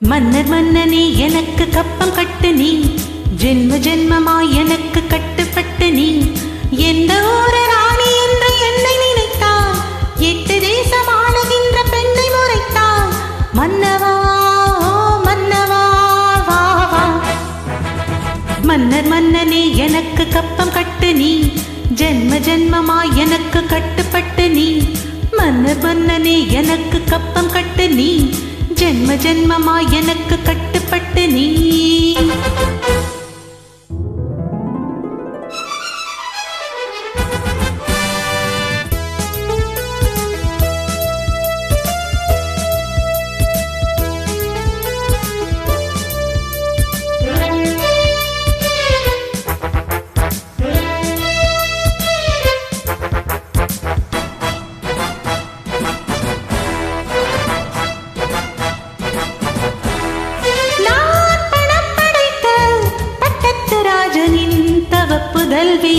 மன்னர் மன்னனே எனக்கு கப்பம் கட்டு நீ. ஜென்ம ஜென்மமாய் எனக்கு கட்டுப்பட்டு நீ. எந்த ஒரு ராணி என்று என்னை நினைத்தால் எட்டு தேசம் ஆளுகின்ற பெண்ணை முறைத்தால் மன்னவா மன்னவா வா வா. மன்னர் மன்னனே எனக்கு கப்பம் கட்டு நீ. ஜென்ம ஜென்மமாய் எனக்கு கட்டுப்பட்டு நீ. மன்னர் மன்னனே எனக்கு கப்பம் கட்டு நீ. ஜென்ம ஜென்மமா எனக்கு கட்டுப்பட்டு நீ. தவப்புதல்வி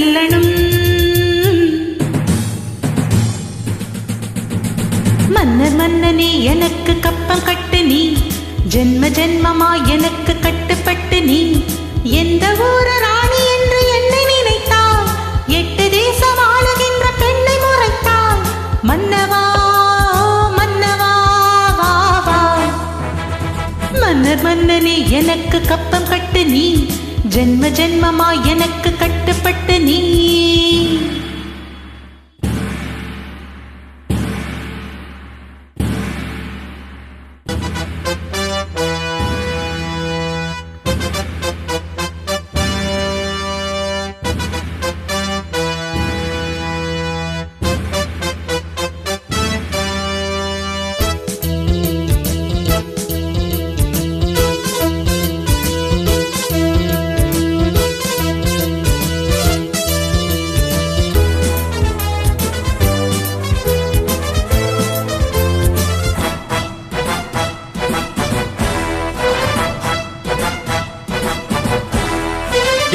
செல்லணும் மன்னர் மன்னனே எனக்கு கப்பம் கட்டு நீ. ஜென்ம ஜென்மமா எனக்கு கட்டுப்பட்டு நீ. எந்த ஊர ராணி என்று என்னை நினைத்தால்? எட்டு தேசம் ஆளுகின்ற பெண்ணை முறைத்தால்? மன்னவா மன்னவா வா வா. மன்னர் மன்னனே எனக்கு கப்பம் கட்டு நீ. ஜென்ம ஜென்மமா எனக்கு கட்டு நீ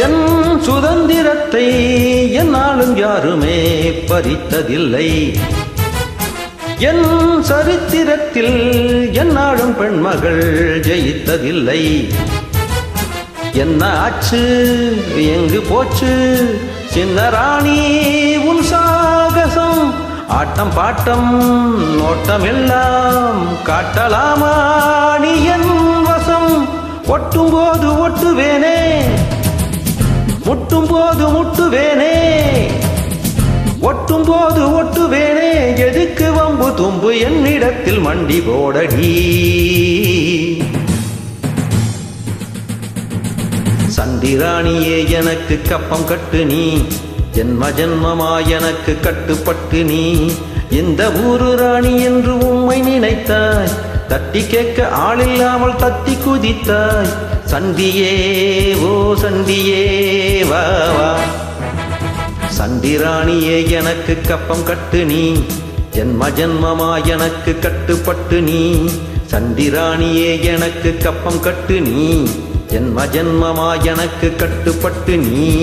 என் சுதந்திரத்தை என்னாலும் யாருமே பறித்ததில்லை. என் சரித்திரத்தில் என்னாலும் பெண்மகள் ஜெயித்ததில்லை. என்ன ஆச்சு எங்கு போச்சு? சின்ன ராணி உன் சாகசம் ஆட்டம் பாட்டம் நோட்டம் எல்லாம் காட்டலாமா? நீ என் வசம் ஒட்டும் போது ஒட்டும் போது முட்டுவேனே. ஒட்டும் போது ஒட்டுவேனே. எதுக்கு வம்பு தும்பு என்னிடத்தில் மண்டி போடடி சந்திராணியே எனக்கு கப்பம் கட்டு நீ. ஜென்ம ஜென்மமா எனக்கு கட்டுப்பட்டு நீ. இந்த ஊரு ராணி என்று உம்மை நினைத்தாய். தட்டி கேட்க ஆளில்லாமல் தத்தி குதித்தாய். சந்தியே ஓ சந்தியே வா வா. சண்டிராணியே எனக்கு கப்பம் கட்டு நீ. ஜென்ம ஜென்மமா எனக்கு கட்டுப்பட்டு நீ. சண்டிராணியே எனக்கு கப்பம் கட்டு நீ. ஜென்ம ஜென்மமா எனக்கு கட்டுப்பட்டு நீ.